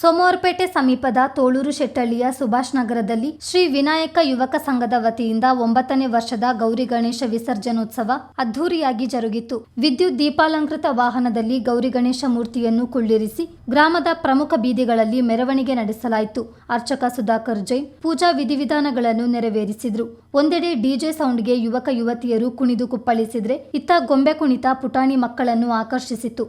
ಸೋಮವಾರಪೇಟೆ ಸಮೀಪದ ತೋಳೂರು ಶೆಟ್ಟಳ್ಳಿಯ ಸುಭಾಷ್ ನಗರದಲ್ಲಿ ಶ್ರೀ ವಿನಾಯಕ ಯುವಕ ಸಂಘದ ವತಿಯಿಂದ ಒಂಬತ್ತನೇ ವರ್ಷದ ಗೌರಿ ಗಣೇಶ ವಿಸರ್ಜನೋತ್ಸವ ಅದ್ಧೂರಿಯಾಗಿ ಜರುಗಿತು. ವಿದ್ಯುತ್ ದೀಪಾಲಂಕೃತ ವಾಹನದಲ್ಲಿ ಗೌರಿ ಗಣೇಶ ಮೂರ್ತಿಯನ್ನು ಕುಳ್ಳಿರಿಸಿ ಗ್ರಾಮದ ಪ್ರಮುಖ ಬೀದಿಗಳಲ್ಲಿ ಮೆರವಣಿಗೆ ನಡೆಸಲಾಯಿತು. ಅರ್ಚಕ ಸುಧಾಕರ್ ಜೈನ್ ಪೂಜಾ ವಿಧಿವಿಧಾನಗಳನ್ನು ನೆರವೇರಿಸಿದ್ರು. ಒಂದೆಡೆ ಡಿಜೆ ಸೌಂಡ್ಗೆ ಯುವಕ ಯುವತಿಯರು ಕುಣಿದು ಕುಪ್ಪಳಿಸಿದ್ರೆ ಇತ್ತ ಗೊಂಬೆ ಕುಣಿತ ಪುಟಾಣಿ ಮಕ್ಕಳನ್ನು ಆಕರ್ಷಿಸಿತು.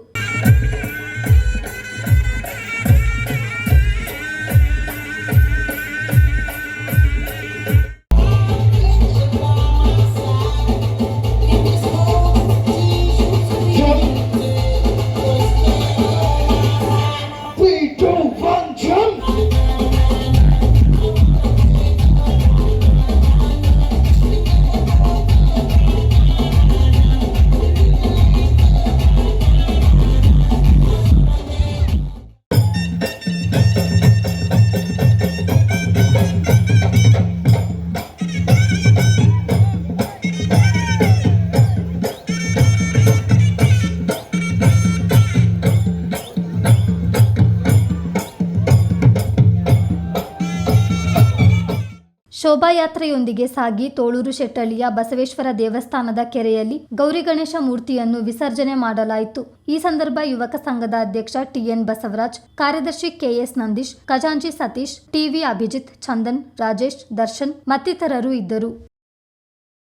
ಶೋಭಾಯಾತ್ರೆಯೊಂದಿಗೆ ಸಾಗಿ ತೋಳೂರು ಶೆಟ್ಟಳ್ಳಿಯ ಬಸವೇಶ್ವರ ದೇವಸ್ಥಾನದ ಕೆರೆಯಲ್ಲಿ ಗೌರಿ ಗಣೇಶ ಮೂರ್ತಿಯನ್ನು ವಿಸರ್ಜನೆ ಮಾಡಲಾಯಿತು. ಈ ಸಂದರ್ಭ ಯುವಕ ಸಂಘದ ಅಧ್ಯಕ್ಷ ಟಿಎನ್ ಬಸವರಾಜ್, ಕಾರ್ಯದರ್ಶಿ ಕೆಎಸ್ ನಂದೀಶ್, ಖಜಾಂಚಿ ಸತೀಶ್, ಟಿವಿ ಅಭಿಜಿತ್, ಚಂದನ್, ರಾಜೇಶ್, ದರ್ಶನ್ ಮತ್ತಿತರರು ಇದ್ದರು.